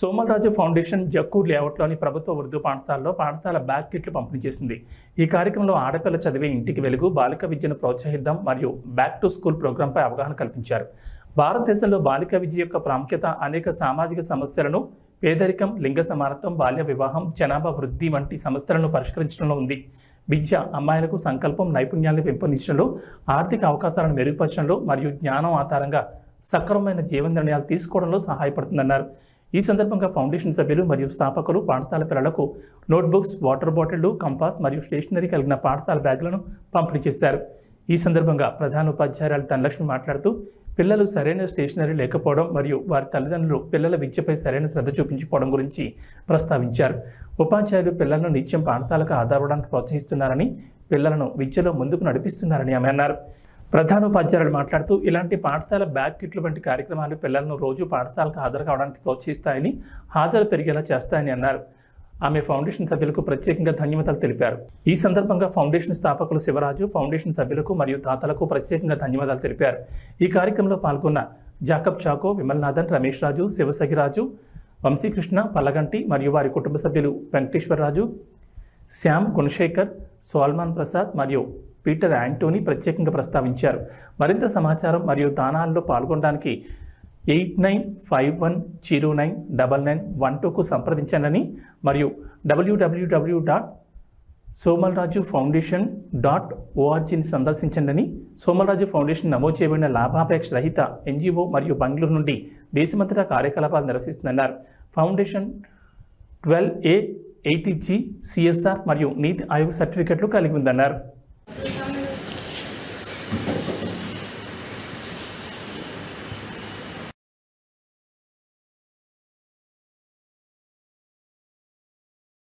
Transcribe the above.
Somalaraju foundation జక్కూర్ లేఅవుట్లోని ప్రభుత్వ ఉర్దూ పాఠశాలలో పాఠశాల బ్యాగ్ కిట్లు పంపిణీ చేసింది. ఈ కార్యక్రమంలో ఆడపిల్ల చదివే ఇంటికి వెలుగు బాలిక విద్యను ప్రోత్సహిద్దాం మరియు బ్యాక్ టు స్కూల్ ప్రోగ్రాంపై అవగాహన కల్పించారు. భారతదేశంలో బాలిక విద్య యొక్క ప్రాముఖ్యత అనేక సామాజిక సమస్యలను పేదరికం లింగ సమానత్వం బాల్య వివాహం జనాభా వృద్ధి వంటి సమస్యలను పరిష్కరించడంలో ఉంది. విద్య అమ్మాయిలకు సంకల్పం నైపుణ్యాలను పెంపొందించడంలో ఆర్థిక అవకాశాలను మెరుగుపరచడంలో మరియు జ్ఞానం ఆధారంగా సక్రమమైన జీవన నిర్ణయాలు తీసుకోవడంలో సహాయపడుతుందన్నారు. ఈ సందర్భంగా ఫౌండేషన్ సభ్యులు మరియు స్థాపకులు పాఠశాల పిల్లలకు నోట్బుక్స్ వాటర్ బాటిళ్ళు కంపాస్ మరియు స్టేషనరీ కలిగిన పాఠశాల బ్యాగులను పంపిణీ చేశారు. ఈ సందర్భంగా ప్రధాన ఉపాధ్యాయురాలు ధనలక్ష్మి మాట్లాడుతూ పిల్లలు సరైన స్టేషనరీ లేకపోవడం మరియు వారి తల్లిదండ్రులు పిల్లల విద్యపై సరైన శ్రద్ధ చూపించుకోవడం గురించి ప్రస్తావించారు. ఉపాధ్యాయులు పిల్లలను నిత్యం పాఠశాలకు ఆధారపడడానికి ప్రోత్సహిస్తున్నారని పిల్లలను విద్యలో ముందుకు నడిపిస్తున్నారని ఆమె అన్నారు. ప్రధానోపాధ్యాయులు మాట్లాడుతూ ఇలాంటి పాఠశాల బ్యాగ్ కిట్లు వంటి కార్యక్రమాలు పిల్లలను రోజు పాఠశాలకు హాజరు కావడానికి ప్రోత్సహిస్తాయని హాజరు పెరిగేలా చేస్తాయని అన్నారు. ఆమె ఫౌండేషన్ సభ్యులకు ప్రత్యేకంగా ధన్యవాదాలు తెలిపారు. ఈ సందర్భంగా ఫౌండేషన్ స్థాపకులు శివరాజు ఫౌండేషన్ సభ్యులకు మరియు తాతలకు ప్రత్యేకంగా ధన్యవాదాలు తెలిపారు. ఈ కార్యక్రమంలో పాల్గొన్న జాకబ్ చాకో విమల్నాథన్ రమేష్ రాజు శివసగిరాజు వంశీకృష్ణ పల్లగంటి మరియు వారి కుటుంబ సభ్యులు వెంకటేశ్వరరాజు శ్యామ్ గుణశేఖర్ సోల్మాన్ ప్రసాద్ మరియు పీటర్ యాంటోనీ ప్రత్యేకంగా ప్రస్తావించారు. మరింత సమాచారం మరియు దానాల్లో పాల్గొనడానికి eight nine five one zero nine double nine one టూకు సంప్రదించండి మరియు డబ్ల్యూడబ్ల్యూడబ్ల్యూ డాట్ సోమల్రాజు ఫౌండేషన్ డాట్ ఓఆర్జీని సందర్శించండి. సోమల్రాజు ఫౌండేషన్ నమోదు చేయబడిన లాభాపేక్ష రహిత ఎన్జిఓ మరియు బెంగళూరు నుండి దేశమంతటా కార్యకలాపాలు నిర్వహిస్తుందన్నారు. Foundation twelve A eighty G CSR మరియు నీతి ఆయోగ్ సర్టిఫికెట్లు కలిగి ఉందన్నారు. Thank you.